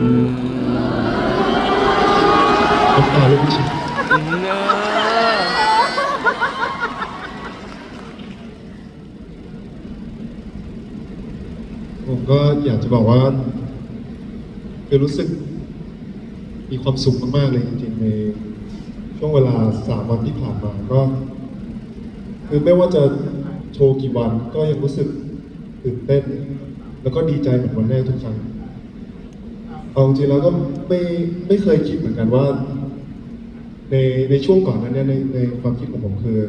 อืมน้ำตาลูกชิ้นเนอะผมก็อยากจะบอกว่าคือรู้สึกมีความสุขมาก ๆ เลยจริงๆในช่วงเวลาสามวันที่ผ่านมาก็คือไม่ว่าจะโชว์กี่วันก็ยังรู้สึกตื่นเต้น แล้วก็ดีใจเหมือนวันแรกทุกครั้ง เอาจริงแล้วก็ไม่ไม่เคยคิดเหมือนกันว่า ในในช่วงก่อนนั้นเนี่ยในในความคิดของผมคือ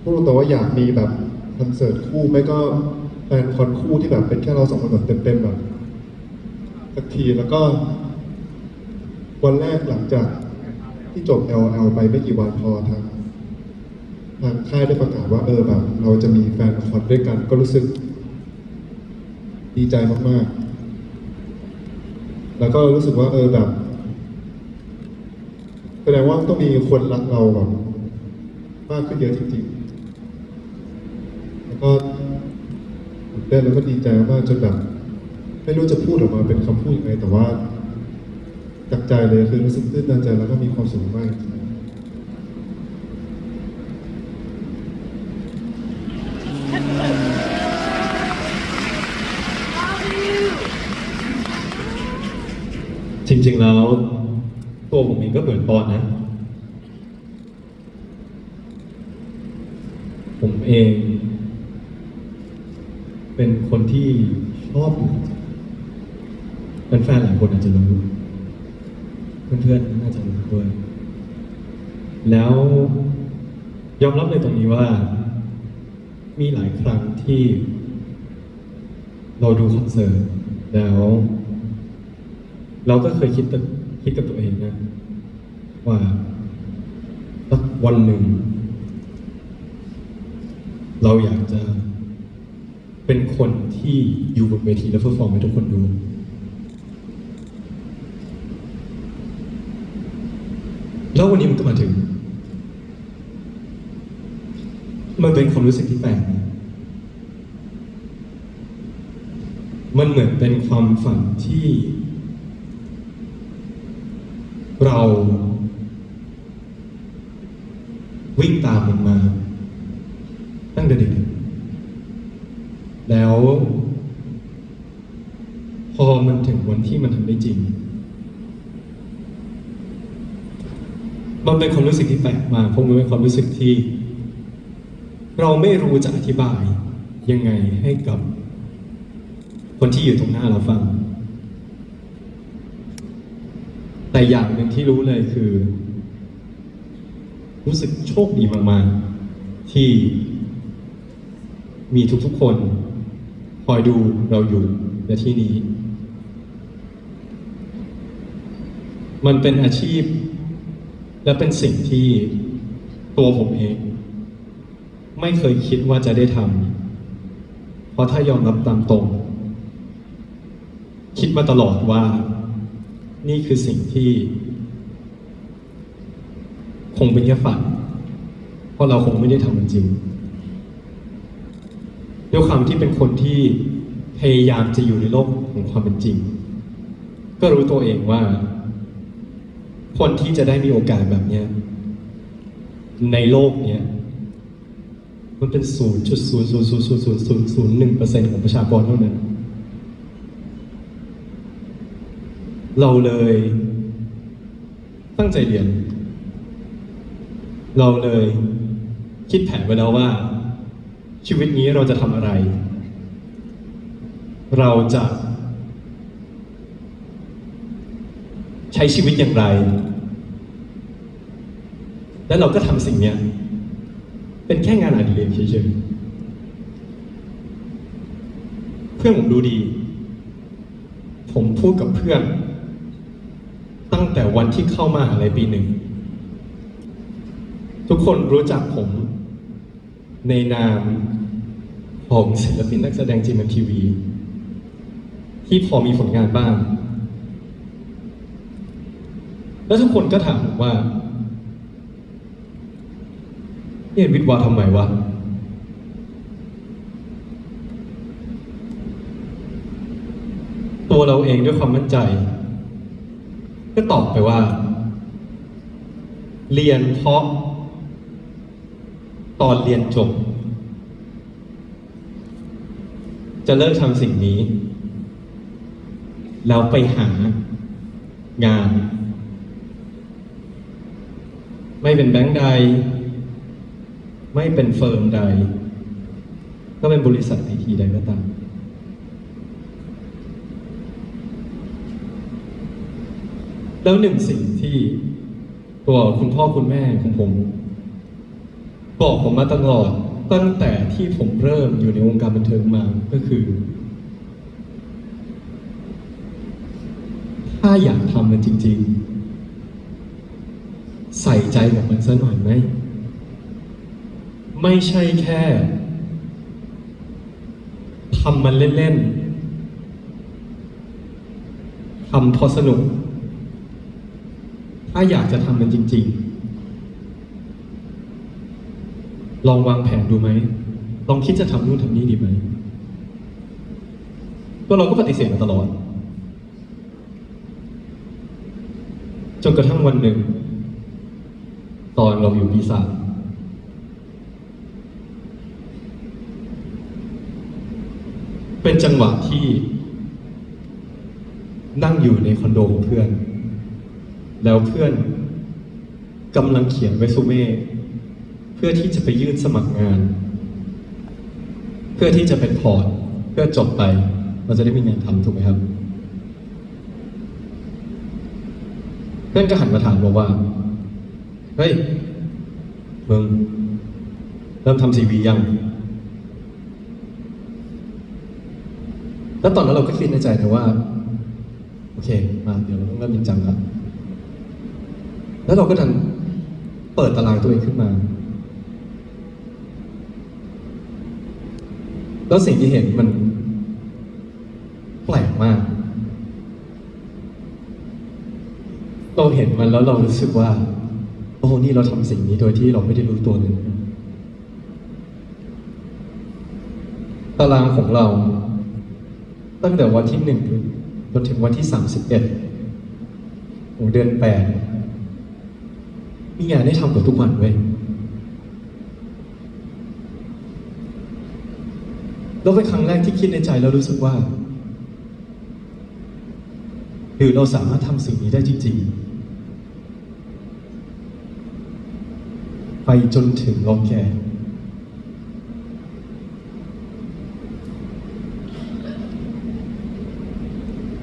พูดตรงว่าอยากมีแบบคอนเสิร์ตคู่ไม่ก็แฟนคอนคู่ที่แบบเป็นแค่เราสองคนแบบเต็มๆแบบสักทีแล้วก็ วันแรกหลังจากที่จบ LL ไปไม่กี่วันพอทางทางค่ายได้ประกาศว่าเออแบบ เราจะมีแฟนคอนด้วยกัน ก็รู้สึกดีใจมากๆ แล้วก็รู้สึกว่าเออแบบแสดงว่าต้องมีคนรักเราแบบมากขึ้นเยอะจริงๆ แล้วก็ตื่นเต้นแล้วก็ดีใจมากจนแบบ ไม่รู้จะพูดออกมาเป็นคำพูดยังไงแต่ว่าจากใจเลยคือรู้สึกตื้นตันใจแล้วก็มีความสุขมากจริงๆ จ ริง ๆ แล้ว ตัวผมเองก็เหมือนปอนนะ ผมเอง เป็นคนที่ชอบแฟนๆหลายคนอาจจะรู้ เพื่อนๆน่าจะรู้ด้วย แล้วยอมรับในตรงนี้ว่า มีหลายครั้งที่ เราดูคอนเสิร์ตแล้ว เราก็เคยคิดกับคิดกับตัวเองนะ ว่าสักวันหนึ่ง เราอยากจะเป็นคนที่อยู่บนเวทีแล้วเพื่อฟอร์มให้ทุกคนดู แล้ววันนี้มันก็มาถึง มันเป็นความรู้สึกที่แปลกมันเหมือนเป็นความฝันที่ เราวิ่งตามมันมาตั้งแต่เด็กแล้ว พอมันถึงวันที่มันทำได้จริง มันเป็นความรู้สึกที่แปลกมากเพราะมันเป็นความรู้สึกที่ เราไม่รู้จะอธิบายยังไงให้กับคนที่อยู่ตรงหน้าเราฟัง แต่อย่างหนึ่งที่รู้เลยคือ รู้สึกโชคดีมากๆ ที่มีทุกๆคน คอยดูเราอยู่ในที่นี้ มันเป็นอาชีพ และเป็นสิ่งที่ตัวผมเอง ไม่เคยคิดว่าจะได้ทำเพราะถ้ายอมรับตามตรง คิดมาตลอดว่า นี่คือสิ่งที่ คงเป็นแค่ฝัน เพราะเราคงไม่ได้ทำมันจริงด้วยความที่เป็นคนที่พยายามจะอยู่ในโลกของความเป็นจริง ก็รู้ตัวเองว่า คนที่จะได้มีโอกาสแบบเนี้ย ในโลกเนี้ยมันเป็นศูนย์จุดศูนย์ศูนย์ศูนย์ศูนย์ศูนย์ศูนย์ศูนย์หนึ่งเปอร์เซ็นต์ของประชากรเท่านั้น เราเลยตั้งใจเรียน เราเลยคิดแผนไว้แล้วว่า ชีวิตนี้เราจะทำอะไร เราจะ ใช้ชีวิตอย่างไร แล้วเราก็ทำสิ่งเนี้ยเป็นแค่งานอดิเรกเฉยๆเพื่อนผมดูดี ผมพูดกับเพื่อน ตั้งแต่วันที่เข้ามาอะไรปีหนึ่ง ทุกคนรู้จักผมในนามของศิลปินนักแสดงจีมทีวีที่พอมีผลงานบ้าง แล้วทุกคนก็ถามผมว่าเรียนวิทย์วาทำไมวะตัวเราเองด้วยความมั่นใจ ก็ตอบไปว่า เรียนเพราะ ตอนเรียนจบ จะเลิกทำสิ่งนี้ แล้วไปหางาน ไม่เป็นแบงค์ใด ไม่เป็นเฟิร์มใด ก็เป็นบริษัทไอทีใดก็ตาม แล้วหนึ่งสิ่งที่ตัวคุณพ่อคุณแม่ของผม บอกผมมาตลอดตั้งแต่ที่ผมเริ่มอยู่ในวงการบันเทิงมาก็คือ ถ้าอยากทำมันจริง ๆ ใส่ใจกับมันสักหน่อยไหม ไม่ใช่แค่ทำมันเล่น ๆทำเพราะสนุก ถ้าอยากจะทำมันจริง ๆ ลองวางแผนดูไหม ลองคิดจะทำนู่นทำนี่ดีไหมก็เราก็ปฏิเสธมาตลอด จนกระทั่งวันหนึ่ง ตอนเราอยู่ปีสามเป็นจังหวะที่นั่งอยู่ในคอนโดของเพื่อน แล้วเพื่อนกำลังเขียนเรซูเม่เพื่อที่จะไปยื่นสมัครงาน เพื่อที่จะเป็นพอร์ตเพื่อจบไปเราจะได้มีงานทำถูกไหมครับ เพื่อนก็หันมาถามเราว่าเฮ้ยมึงเริ่มทำซีวียัง แล้วตอนนั้นเราก็คิดในใจนะว่า โอเค มาเดี๋ยวเราต้องเริ่มจริงจังแล้ว แล้วเราก็ดันเปิดตารางตัวเองขึ้นมา แล้วสิ่งที่เห็นมันแปลกมาก เราเห็นมันแล้วเรารู้สึกว่า โอ้นี่เราทำสิ่งนี้โดยที่เราไม่ได้รู้ตัวเลยตารางของเรา ตั้งแต่วันที่หนึ่งจนถึงวันที่สามสิบเอ็ดของเดือนแปด มีงานได้ทำกับทุกวันเว้ยแล้วเป็นครั้งแรกที่คิดในใจแล้วรู้สึกว่าหรือเราสามารถทำสิ่งนี้ได้จริง ๆ ไปจนถึงเราแก่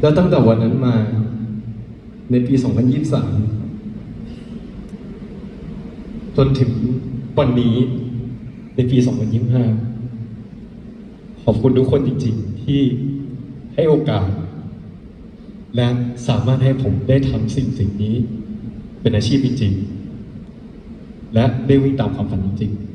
แล้วตั้งแต่วันนั้นมาในปี 2023 จนถึงวันนี้ในปี 2025 ขอบคุณทุกคนจริง ๆ ที่ให้โอกาส และสามารถให้ผมได้ทำสิ่งสิ่งนี้ เป็นอาชีพจริง ๆ และได้วิ่งตามความฝันจริง ๆ